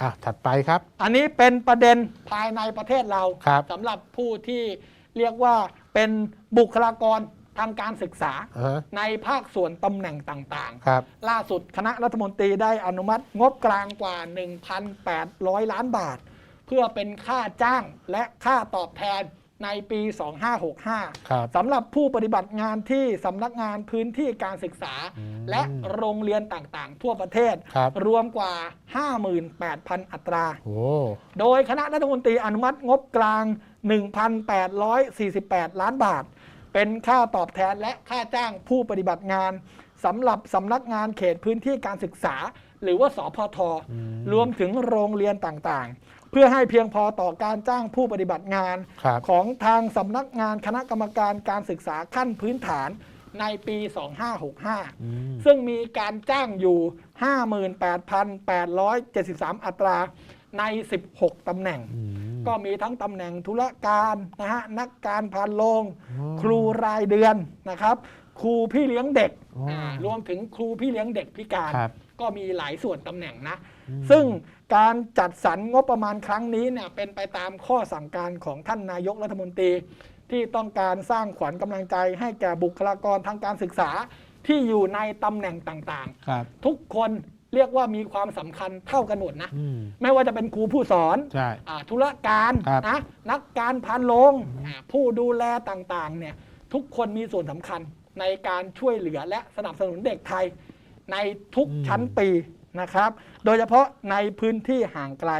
อะถัดไปครับ อันนี้เป็นประเด็นภายในประเทศเราครับสำหรับผู้ที่เรียกว่าเป็นบุคลากรทางการศึกษาอ่าฮะ ในภาคส่วนตำแหน่งต่างครับ ๆ ล่าสุดคณะรัฐมนตรีได้อนุมัติงบกลางกว่า 1,800 ล้านบาท เพื่อเป็นค่าจ้างและค่าตอบแทน ในปี 2565ครับสำหรับผู้ปฏิบัติงานที่สำนักงานพื้นที่การศึกษาอืมและโรงเรียนต่างๆ ทั่วประเทศครับรวมกว่า 58,000 อัตราโอ้โดยคณะรัฐมนตรีอนุมัติงบกลาง 1,848 ล้านบาท เป็นค่าตอบแทนและค่าจ้างผู้ปฏิบัติงานสำหรับสำนักงานเขตพื้นที่การศึกษา หรือว่าสพทรวมถึงโรงเรียนต่างๆเพื่อให้เพียงพอต่อการจ้างผู้ปฏิบัติงาน ครับ ของทางสำนักงานคณะกรรมการการศึกษาขั้นพื้นฐานในปี 2565 อืม ซึ่งมีการจ้างอยู่ 58,873 อัตราใน 16 ตำแหน่ง อืม ก็มีทั้งตำแหน่งธุรการนะฮะนักการพานโรงอ๋อครูรายเดือนนะครับ ครูพี่เลี้ยงเด็กอ๋ออ่า รวมถึงครูพี่เลี้ยงเด็กพิการ ครับ ก็มีหลายส่วนตำแหน่งนะอืมซึ่งการจัดสรรงบประมาณครั้งนี้เนี่ยเป็นไปตามข้อสั่งการของท่านนายกรัฐมนตรี ที่ต้องการสร้างขวัญกำลังใจให้แก่บุคลากรทางการศึกษาที่อยู่ในตำแหน่งต่างครับ ๆ ทุกคนเรียกว่ามีความสำคัญเท่ากันหมดนะ อืมไม่ว่าจะเป็นครูผู้สอน ใช่อาธุรการครับ นะนักการพานโลงอ่าผู้ดูแลต่างๆเนี่ยทุกคนมีส่วนสำคัญ ในการช่วยเหลือและสนับสนุนเด็กไทยในทุกชั้นปีนะครับ โดยเฉพาะในพื้นที่ห่างไกล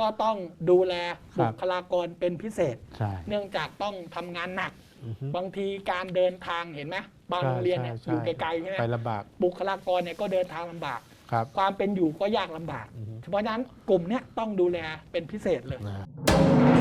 ก็ต้องดูแลบุคลากรเป็นพิเศษ ใช่ เนื่องจากต้องทำงานหนัก อือฮึ บางทีการเดินทางเห็นไหมบางโรงเรียนเนี่ยใช่อยู่ใช่ไกลๆใช่ไหมไปลำบากบุคลากรเนี่ยก็เดินทางลำบาก ครับ ความเป็นอยู่ก็ยากลำบาก อือฮึ เพราะฉะนั้นกลุ่มเนี้ยต้องดูแลเป็นพิเศษเลย นะ